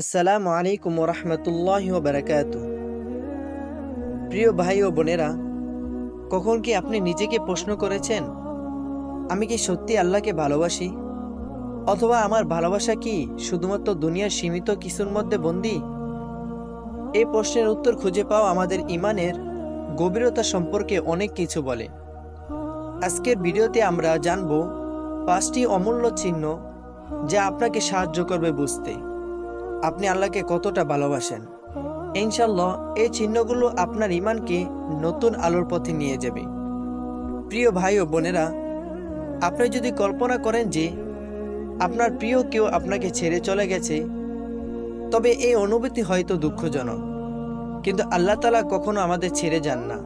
আসসালামু আলাইকুম রহমতুল্লাহ বারাকাত প্রিয় ভাই ও বোনেরা, কখন কি আপনি নিজেকে প্রশ্ন করেছেন, আমি কি সত্যি আল্লাহকে ভালোবাসি? অথবা আমার ভালোবাসা কি শুধুমাত্র দুনিয়ার সীমিত কিছুর মধ্যে বন্দি? এই প্রশ্নের উত্তর খুঁজে পাওয়া আমাদের ইমানের গভীরতা সম্পর্কে অনেক কিছু বলে। আজকের ভিডিওতে আমরা জানব পাঁচটি অমূল্য চিহ্ন যা আপনাকে সাহায্য করবে বুঝতে। আপনি আল্লাহকে কতটা ভালোবাসেন? ইনশাল্লাহ এই চিহ্নগুলো আপনার ইমানকে নতুন আলোর পথে নিয়ে যাবে। প্রিয় ভাই ও বোনেরা, আপনি যদি কল্পনা করেন যে আপনার প্রিয় কেউ আপনাকে ছেড়ে চলে গেছে, তবে এই অনুভূতি হয়তো দুঃখজনক। কিন্তু আল্লাহ তালা কখনো আমাদের ছেড়ে যান না।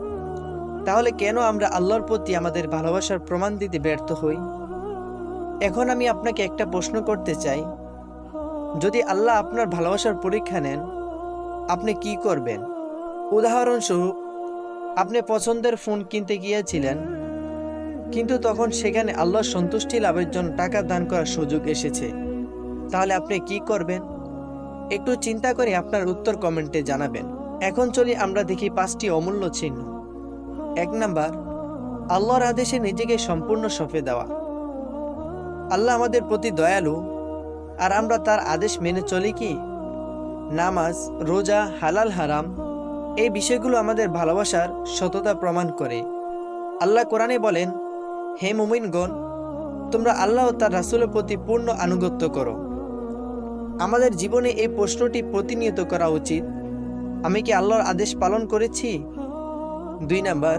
তাহলে কেন আমরা আল্লাহর প্রতি আমাদের ভালোবাসার প্রমাণ দিতে ব্যর্থ হই? এখন আমি আপনাকে একটা প্রশ্ন করতে চাই। যদি আল্লাহ আপনার ভালোবাসার পরীক্ষা নেন, আপনি কি করবেন? উদাহরণস্বরূপ, আপনি পছন্দের ফোন কিনতে গিয়েছিলেন, কিন্তু তখন সেখানে আল্লাহর সন্তুষ্টি লাভের জন্য টাকা দান করার সুযোগ এসেছে। তাহলে আপনি কি করবেন? একটু চিন্তা করে আপনার উত্তর কমেন্টে জানাবেন। এখন চলি আমরা দেখি পাঁচটি অমূল্য চিহ্ন। এক নাম্বার, আল্লাহর আদেশে নিজেকে সম্পূর্ণ সঁপে দেওয়া। আল্লাহ আমাদের প্রতি দয়ালু আর আমরা তার আদেশ মেনে চলি কি? নামাজ, রোজা, হালাল, হারাম, এই বিষয়গুলো আমাদের ভালোবাসার সততা প্রমাণ করে। আল্লাহ কোরআনে বলেন, হে মুমিনগণ, তোমরা আল্লাহ তার রাসুলের প্রতি পূর্ণ আনুগত্য করো। আমাদের জীবনে এই প্রশ্নটি প্রতিনিয়ত করা উচিত। আমি কি আল্লাহর আদেশ পালন করেছি? দুই নাম্বার,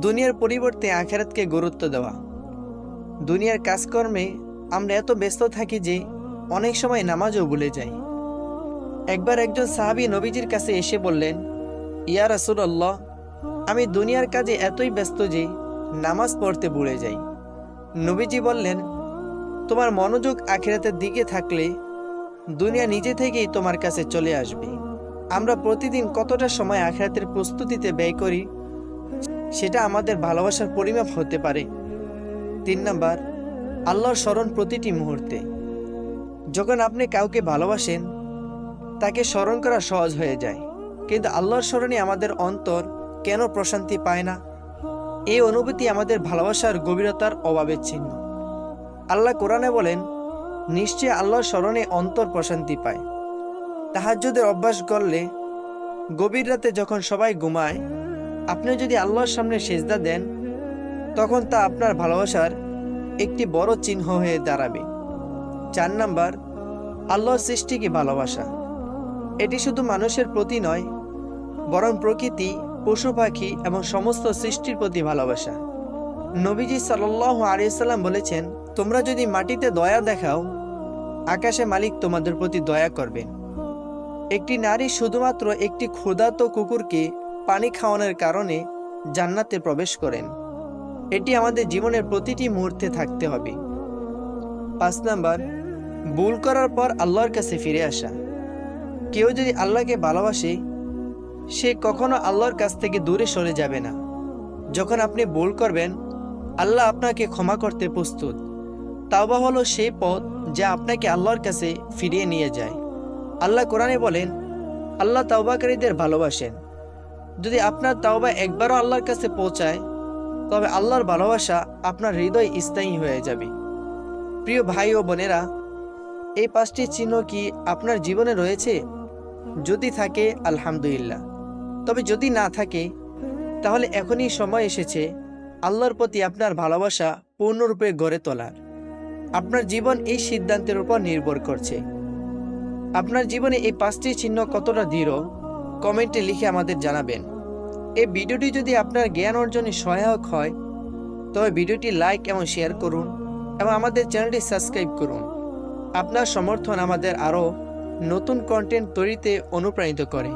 দুনিয়ার পরিবর্তে আখেরাতকে গুরুত্ব দেওয়া। দুনিয়ার কাজকর্মে আমরা এত ব্যস্ত থাকি যে অনেক সময় নামাজও ভুলে যাই। একবার একজন সাহাবি নবীজির কাছে এসে বললেন, ইয়া রাসুল্লাহ আমি দুনিয়ার কাজে এতই ব্যস্ত যে নামাজ পড়তে ভুলে যাই। নবীজি বললেন, তোমার মনোযোগ আখেরাতের দিকে থাকলে দুনিয়া নিজে থেকেই তোমার কাছে চলে আসবে। আমরা প্রতিদিন কতটা সময় আখেরাতের প্রস্তুতিতে ব্যয় করি, সেটা আমাদের ভালোবাসার পরিমাপ হতে পারে। তিন নাম্বার, আল্লাহর স্মরণ প্রতিটি মুহূর্তে। যখন আপনি কাউকে ভালোবাসেন, তাকে স্মরণ করা সহজ হয়ে যায়। কিন্তু আল্লাহর স্মরণে আমাদের অন্তর কেন প্রশান্তি পায় না? এই অনুভূতি আমাদের ভালোবাসার গভীরতার অভাবের চিহ্ন আল্লাহ কোরআনে বলেন নিশ্চয় আল্লাহর স্মরণে অন্তর প্রশান্তি পায়। তাহাজ্জুদের অভ্যাস করলে গভীর রাতে যখন সবাই ঘুমায় আপনি যদি আল্লাহর সামনে সেজদা দেন, তখন তা আপনার ভালোবাসার একটি বড় চিহ্ন হয়ে দাঁড়াবে। চার নাম্বার, আল্লাহর সৃষ্টিকে ভালোবাসা। এটি শুধু মানুষের প্রতি নয়, বরং প্রকৃতি, পশু পাখি এবং সমস্ত সৃষ্টির প্রতি ভালোবাসা। নবীজি সাল্লাহ আলিয়াল্লাম বলেছেন, তোমরা যদি মাটিতে দয়া দেখাও, আকাশে মালিক তোমাদের প্রতি দয়া করবেন একটি নারী শুধুমাত্র একটি ক্ষুধার্ত কুকুরকে পানি খাওয়ানোর কারণে জান্নাতে প্রবেশ করেন। এটি আমাদের জীবনের প্রতিটি মুহূর্তে থাকতে হবে। পাঁচ নাম্বার, ভুল করার পর আল্লাহর কাছে ফিরে আসা। কেউ যদি আল্লাহকে ভালোবাসে, সে কখনো আল্লাহর কাছ থেকে দূরে সরে যাবে না। যখন আপনি ভুল করবেন, আল্লাহ আপনাকে ক্ষমা করতে প্রস্তুত। তাওবা হলো সেই পথ যা আপনাকে আল্লাহর কাছে ফিরিয়ে নিয়ে যায়। আল্লাহ কোরআনে বলেন, আল্লাহ তাওবাকারীদের ভালোবাসেন। যদি আপনার তাওবা একবারও আল্লাহর কাছে পৌঁছায়, তবে আল্লাহর ভালোবাসা আপনার হৃদয় স্থায়ী হয়ে যাবে। প্রিয় ভাই ও বোনেরা, এই পাঁচটি চিহ্ন কি আপনার জীবনে রয়েছে? যদি থাকে, আলহামদুলিল্লাহ। তবে যদি না থাকে, তাহলে এখনই সময় এসেছে আল্লাহর প্রতি আপনার ভালোবাসা পূর্ণরূপে গড়ে তোলার। আপনার জীবন এই সিদ্ধান্তের উপর নির্ভর করছে। আপনার জীবনে এই পাঁচটি চিহ্ন কতটা দৃঢ়, কমেন্টে লিখে আমাদের জানাবেন। এই ভিডিওটি যদি আপনার জ্ঞান অর্জনে সহায়ক হয়, তবে ভিডিওটি লাইক এবং শেয়ার করুন। এবং আমাদের চ্যানেলটি সাবস্ক্রাইব করুন। আপনার সমর্থন আমাদের আরও নতুন কন্টেন্ট তৈরিতে অনুপ্রাণিত করে।